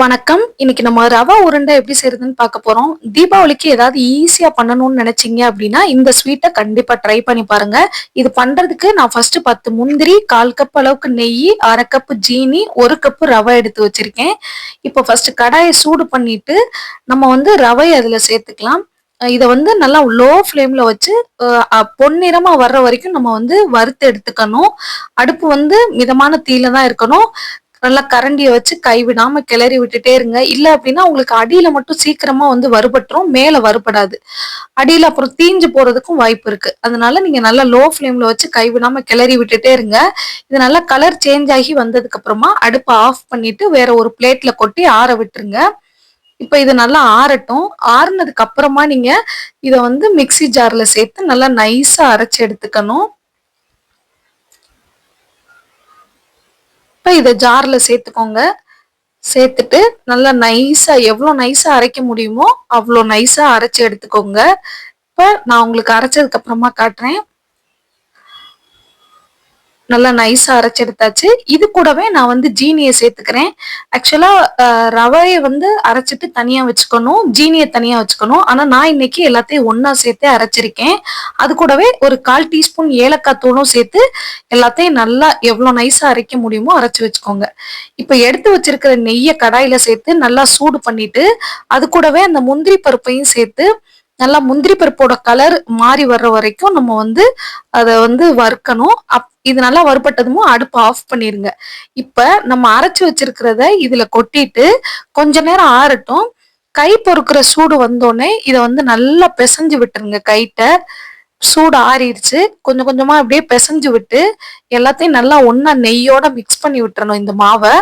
வணக்கம். இன்னைக்கு நம்ம ரவா உருண்டை எப்படி செய்யறதுன்னு பார்க்க போறோம். தீபாவளிக்கு ஏதாவது ஈஸியா பண்ணணும்னு நினைச்சீங்க அப்படின்னா இந்த ஸ்வீட்டை கண்டிப்பா ட்ரை பண்ணி பாருங்க. இது பண்றதுக்கு நான் ஃபர்ஸ்ட் பத்து முந்திரி கால் கப் அளவுக்கு நெய் அரை கப்பு ஜீனி ஒரு கப்பு ரவை எடுத்து வச்சிருக்கேன். இப்போ ஃபர்ஸ்ட் கடாயை சூடு பண்ணிட்டு நம்ம வந்து ரவை அதுல சேர்த்துக்கலாம். இதை வந்து நல்லா லோ ஃப்ளேம்ல வச்சு பொன்னிறமா வர்ற வரைக்கும் நம்ம வந்து வறுத்து எடுத்துக்கணும். அடுப்பு வந்து மிதமான தீல தான் இருக்கணும். நல்லா கரண்டியை வச்சு கைவிடாம கிளறி விட்டுட்டே இருங்க. இல்லை அப்படின்னா உங்களுக்கு அடியில மட்டும் சீக்கிரமா வந்து வறுபட்டுரும் மேலே வறுபடாது. அடியில அப்புறம் தீஞ்சு போறதுக்கும் வாய்ப்பு இருக்கு. அதனால நீங்க நல்லா லோ ஃப்ளேம்ல வச்சு கைவிடாம கிளறி விட்டுட்டே இருங்க. இது நல்லா கலர் சேஞ்ச் ஆகி வந்ததுக்கு அப்புறமா அடுப்பை ஆஃப் பண்ணிட்டு வேற ஒரு பிளேட்ல கொட்டி ஆற விட்டுருங்க. இப்ப இது நல்லா ஆறட்டும். ஆறுனதுக்கு அப்புறமா நீங்க இதை வந்து மிக்சி ஜார்ல சேர்த்து நல்லா நைஸா அரைச்சு எடுத்துக்கணும். இப்போ இதை ஜாரில் சேர்த்துக்கோங்க. சேர்த்துட்டு நல்லா நைஸாக எவ்வளோ நைஸாக அரைக்க முடியுமோ அவ்வளோ நைஸாக அரைச்சி எடுத்துக்கோங்க. இப்போ நான் உங்களுக்கு அரைச்சதுக்கு அப்புறமா காட்டுறேன். நல்லா நைஸா அரைச்செடுத்தாச்சு இது கூடவே நான் வந்து ஜீனியை சேர்த்துக்கிறேன். ஆக்சுவலா ரவையை வந்து அரைச்சிட்டு தனியா வச்சுக்கணும். ஜீனியை தனியா வச்சுக்கணும். ஆனா நான் இன்னைக்கு எல்லாத்தையும் ஒன்னா சேர்த்து அரைச்சிருக்கேன். அது கூடவே ஒரு கால் டீஸ்பூன் ஏலக்காய் தூளும் சேர்த்து எல்லாத்தையும் நல்லா எவ்வளவு நைஸா அரைக்க முடியுமோ அரைச்சு வச்சுக்கோங்க. இப்ப எடுத்து வச்சிருக்கிற நெய்யை கடாயில சேர்த்து நல்லா சூடு பண்ணிட்டு அது கூடவே அந்த முந்திரி பருப்பையும் சேர்த்து நல்லா முந்திரி பருப்போட கலர் மாறி வர்ற வரைக்கும் நம்ம வந்து அதை வந்து வறுக்கணும். அப் இது நல்லா வறுபட்டதுமோ அடுப்பு ஆஃப் பண்ணிடுங்க இப்போ நம்ம அரைச்சி வச்சிருக்கிறத இதில் கொட்டிட்டு கொஞ்ச நேரம் ஆறட்டும். கை பொறுக்கிற சூடு வந்தோடனே இதை வந்து நல்லா பிசைஞ்சு விட்டுருங்க. கைட்ட சூடு ஆறிடுச்சு. கொஞ்சம் கொஞ்சமாக அப்படியே பிசைஞ்சு விட்டு எல்லாத்தையும் நல்லா ஒன்றா நெய்யோட மிக்ஸ் பண்ணி விட்டுறணும் இந்த மாவை.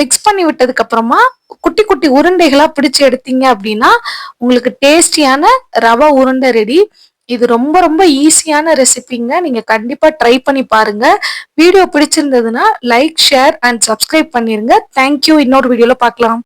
மிக்ஸ் பண்ணி விட்டதுக்கு அப்புறமா குட்டி குட்டி உருண்டைகளாக பிடிச்சி எடுத்தீங்க அப்படின்னா உங்களுக்கு டேஸ்டியான ரவை உருண்டை ரெடி இது ரொம்ப ரொம்ப ஈஸியான ரெசிபிங்க நீங்க கண்டிப்பா ட்ரை பண்ணி பாருங்க. வீடியோ பிடிச்சிருந்ததுன்னா லைக் ஷேர் அண்ட் சப்ஸ்கிரைப் பண்ணிருங்க. தேங்க்யூ இன்னொரு வீடியோல பார்க்கலாம்.